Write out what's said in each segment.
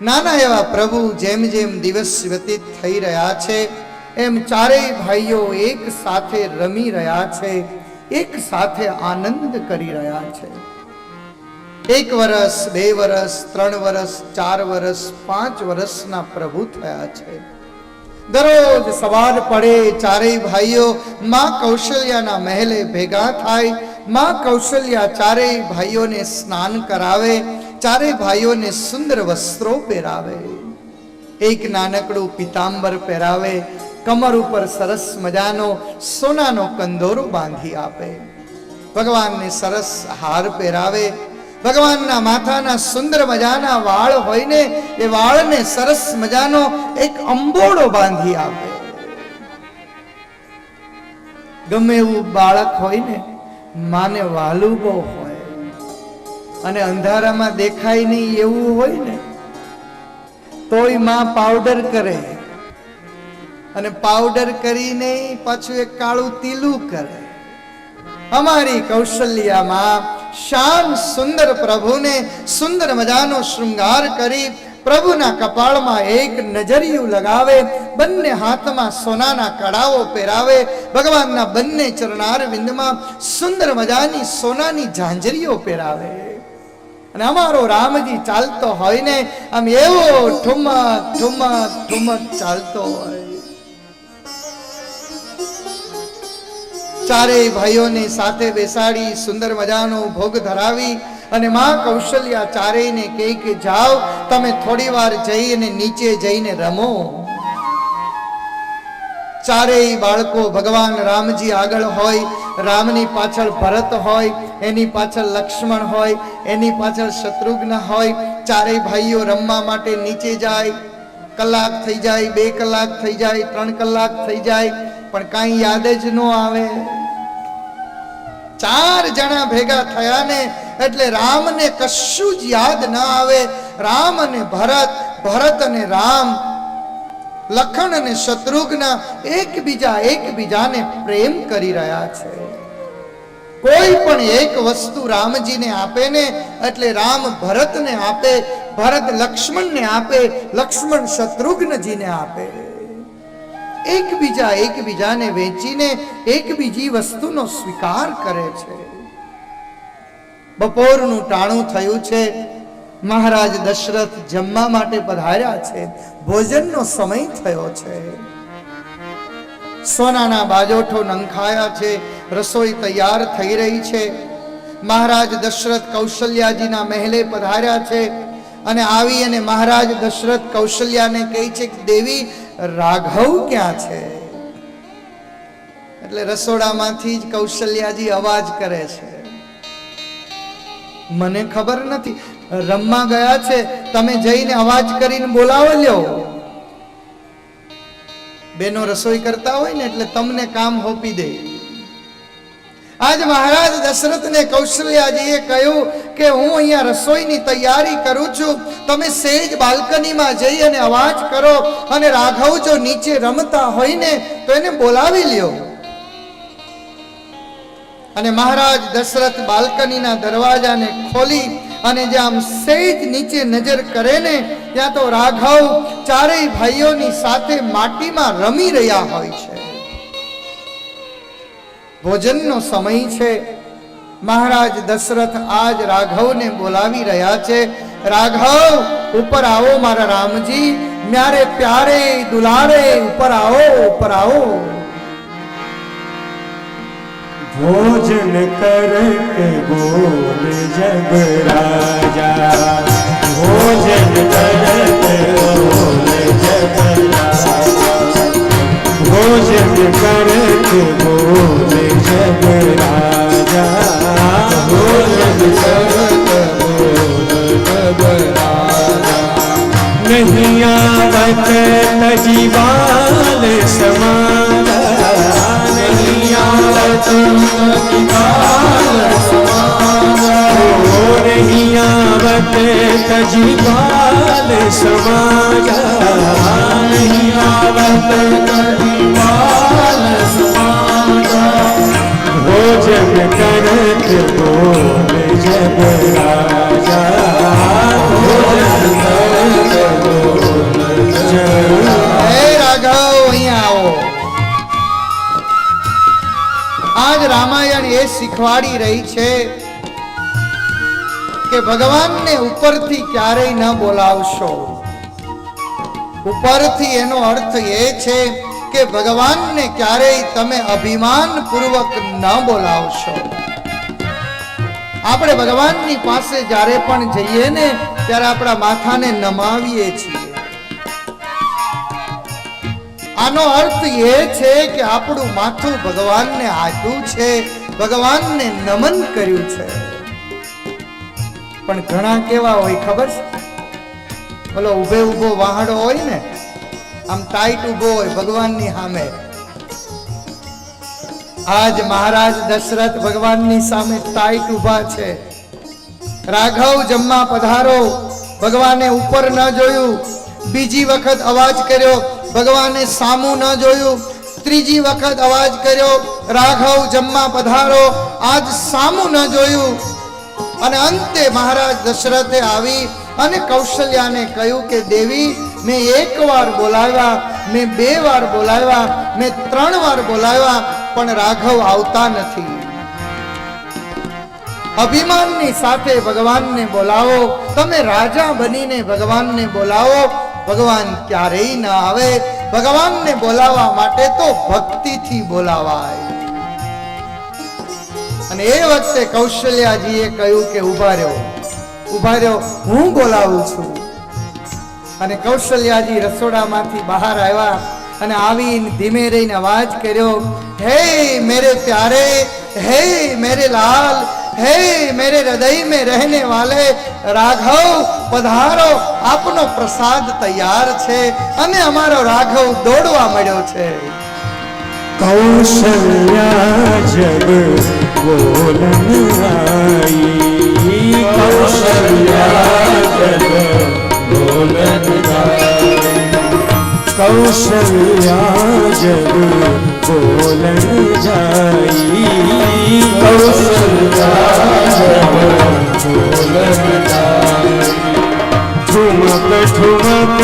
નાના એવા પ્રભુ જેમ જેમ દિવસ વ્યતીત થઈ રહ્યા છે, એમ ચારેય ભાઈઓ એક સાથે રમી રહ્યા છે, એક સાથે આનંદ કરી રહ્યા છે. એક વર્ષ બે વર્ષ ત્રણ વર્ષ ચાર વર્ષ પાંચ વર્ષના પ્રભુ થયા છે. દરરોજ સવાર પડે ચારેય ભાઈઓ માં કૌશલ્યાના મહેલે ભેગા થાય, માં કૌશલ્યા ચારેય ભાઈઓને સ્નાન કરાવે ચારેય ભાઈઓને સુંદર વસ્ત્રો પહેરાવે. એક નાનકડું પિતાંબર પહેરાવે, કમર ઉપર સરસ મજાનો સોનાનો કંદોરો બાંધી આપે. ભગવાનને સરસ હાર પહેરાવે. ભગવાનના માથાના સુંદર મજાના વાળ હોય ને એ વાળને સરસ મજાનો એક અંબોડો બાંધી આપે. ગમે એવું બાળક હોય ને માને વાલું બહુ અને અંધારામાં દેખાય નહીં એવું હોય ને, તોયમાં પાવડર કરે. અને પાવડર કરીને પાછું એક કાળું તીલું કરે. અમારી કૌશલ્યામાં શ્યામ સુંદર પ્રભુને સુંદર મજાનો શૃંગાર કરી પ્રભુના કપાળમાં એક નજરિયું લગાવે, બંને હાથમાં સોનાના કડાઓ પહેરાવે, ભગવાનના બંને ચરણાર વિંદમાં સુંદર મજાની સોનાની ઝાંઝરીઓ પહેરાવે. અને અમારો રામજી ચાલતો હોય ને, આમ એવો ઠુમક ઠુમક ઠુમક ચાલતો હોય. ચારેય ભાઈઓને સાથે બેસાડી સુંદર મજાનો ભોગ ધરાવી અને માં કૌશલ્યા ચારેયને કહે કે, જાઓ, તમે થોડી વાર જઈ અને નીચે જઈને રમો. ચારેય બાળકો ભગવાન રામજી આગળ હોય રામની પાછળ ભરત હોય, એની પાછળ લક્ષ્મણ હોય, એની પાછળ શત્રુઘ્ન હોય, ચારેય ભાઈઓ રમવા માટે નીચે જાય. કલાક થઈ જાય, બે કલાક થઈ જાય, ત્રણ કલાક થઈ જાય, પણ કાંઈ યાદ જ ન આવે. ચાર જણા ભેગા થયા ને એટલે રામને કશું જ યાદ ન આવે. રામ અને ભરત ભરત અને રામ, લખણ અને શત્રુઘ્ન એકબીજા એકબીજાને પ્રેમ કરી રહ્યા છે. કોઈ પણ એક વસ્તુ રામજીને આપે ને, એટલે રામ ભરતને આપે, ભરત લક્ષ્મણને આપે, લક્ષ્મણ શત્રુઘ્નજીને આપે. એકબીજા એકબીજાને વેચીને એકબીજી વસ્તુનો સ્વીકાર કરે છે. બપોરનું ટાણું થયું છે, મહારાજ દશરથ જમવા માટે પધાર્યા છે, ભોજનનો સમય થયો છે. સોનાના બાજોઠો નંખાયા છે, રસોઈ તૈયાર થઈ રહી છે. મહારાજ દશરથ કૌશલ્યાજીના મહેલે પધાર્યા છે અને આવી અને મહારાજ દશરથ કૌશલ્યાને કહે છે કે, દેવી, રાઘવ ક્યાં છે? એટલે રસોડામાંથી જ કૌશલ્યાજી અવાજ કરે છે. મને ખબર નથી, રમવા ગયા છે. તમે જઈને અવાજ કરીને બોલાવો લ્યો. બેનો રસોઈ કરતા હોય ને એટલે તમને કામ હોપી દે. આજ મહારાજ દશરથને કૌશલ્યાજીએ કહ્યું કે હું અહીંયા રસોઈની તૈયારી કરું છું. તમે સેજ બાલ્કનીમાં જઈ અને અવાજ કરો અને રાઘવ જો નીચે રમતા હોય ને તો એને બોલાવી લ્યો. અને મહારાજ દશરથ બાલ્કનીના દરવાજાને ખોલી અને જ્યાં આમ સેજ નીચે નજર કરે ને, ત્યાં તો રાઘવ ચારેય ભાઈઓની સાથે માટીમાં રમી રહ્યા હોય છે. ભોજનનો સમય છે. મહારાજ દશરથ આજ રાઘવને બોલાવી રહ્યા છે. રાઘવ, ઉપર આવો મારા રામજી, મ્યારે પ્યારે દુલારે, ઉપર આવો ઉપર આવો. ભોજન કરકે બોલ જગ રાજા ભોજન કરકે બોલ જગ રાજા ભોજન કરકે બોલ मते तजी बाल समाजा नहीं आवत तजी बाल समाजा हो जग करत बोल जग राजा हो जग करत बोल जग રાઘવ અહીંયા આવો આજ રામાયણ એ શીખવાડી રહી છે કે ભગવાનને ઉપરથી ક્યારેય ન બોલાવશો. ઉપરથી એનો અર્થ એ છે કે ભગવાનને ક્યારેય તમે અભિમાન પૂર્વક ન બોલાવશો. આપણે ભગવાનની પાસે જ્યારે પણ જઈએ ને, ત્યારે આપણા માથાને નમાવીએ છીએ. આનો અર્થ એ છે કે આપણું માથું ભગવાનને આટું છે, ભગવાનને નમન કર્યું છે. પણ ઘણા કેવા હોય, ખબર બોલો ઊભે ઊભો વાહડો હોય ને, આમ ટાઈટ ઊભો હોય ભગવાનની સામે. આજ મહારાજ દશરથ ભગવાનની સામે ટાઈટ ઊભા છે. રાઘવ જમવા પધારો, ભગવાને ઉપર ન જોયું. બીજી વખત અવાજ કર્યો, ભગવાને સામું ન જોયું. ત્રીજી વખત અવાજ કર્યો, રાઘવ જમવા પધારો, આજ સામું ન જોયું. અને અંતે મહારાજ દશરથે આવી અને કૌશલ્યાને કહ્યું કે, દેવી, મેં એક વાર બોલાવ્યા, મેં બે વાર બોલાવ્યા, મેં ત્રણ વાર બોલાવ્યા, પણ રાઘવ આવતા નથી. અભિમાનની સાથે ભગવાનને બોલાવો, તમે રાજા બનીને ભગવાનને બોલાવો, ભગવાન ક્યારેય ના આવે. ભગવાનને બોલાવવા માટે તો ભક્તિથી બોલાવાય. અને એ વખતે કૌશલ્યાજીએ કહ્યું કે ઊભા રહ્યો ઊભા રહ્યો હું બોલાવું છું. અને કૌશલ્યાજી રસોડામાંથી બહાર આવ્યા અને આવીને ધીમે રહીને અવાજ કર્યો, હે મેરે પ્યારે, હે મેરે લાલ, હે મેરે હૃદય મે રહેને વાલે, રાઘવ પધારો, આપનો પ્રસાદ તૈયાર છે અને અમારો રાઘવ દોડવા મળ્યો છે. કૌશલ્યા જગ बोलन आई कौशल्या जब बोलन आई कौशल्या जब बोलन जाई कौशल्या जब बोलन जाई ठुमक ठुमक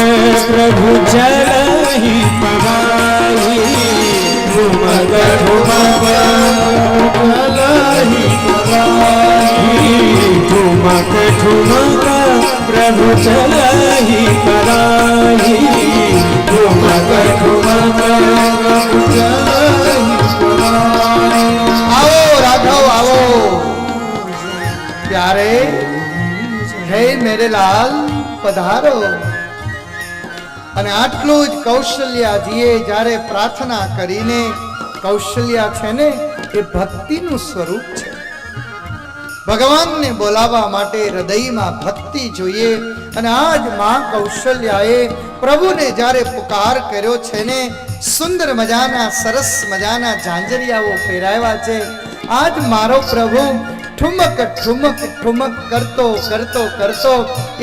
प्रभु चलहि पगाई ठुमक ठुमक चलहि पगाई ठुमक પ્રભુ ચલાહી પરાહી આવો, રાઘવ, આવો. ત્યારે હે મેરે લાલ પધારો. અને આટલું જ કૌશલ્યા જીએ જ્યારે પ્રાર્થના કરીને, કૌશલ્યા છે ને, એ ભક્તિનું સ્વરૂપ છે. ભગવાનને બોલાવવા માટે હૃદયમાં ભક્તિ જોઈએ અને આજમાં કૌશલ્યાએ પ્રભુને જ્યારે પુકાર કર્યો છે ને, સુંદર મજાના, સરસ મજાના ઝાંઝરિયાઓ પહેરાવ્યા છે. આજ મારો પ્રભુ ઠુમક ઠુમક ઠુમક કરતો કરતો કરતો,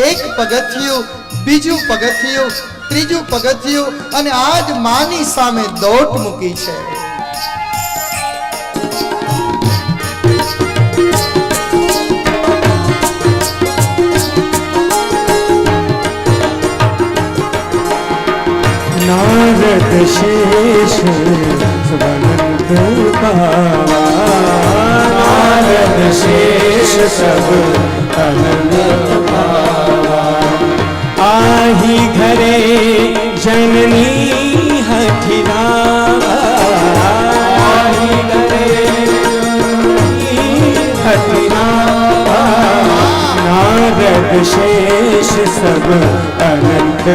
એક પગથિયું, બીજું પગથિયું, ત્રીજું પગથિયું અને આજ માની સામે દોટ મૂકી છે. નારદ શેષ સબનંત પાવા નારદ શેષ સબ અનંત પાવા આહી ઘરે જનની હઠિરા નારદ શેષ સબ અનંત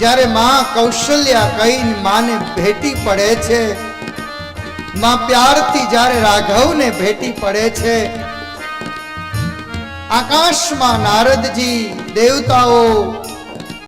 જ્યારે માં કૌશલ્યા કહીને માને ભેટી પડે છે, માં પ્યારથી જ્યારે રાઘવને ભેટી પડે છે, આકાશમાં નારદજી દેવતાઓ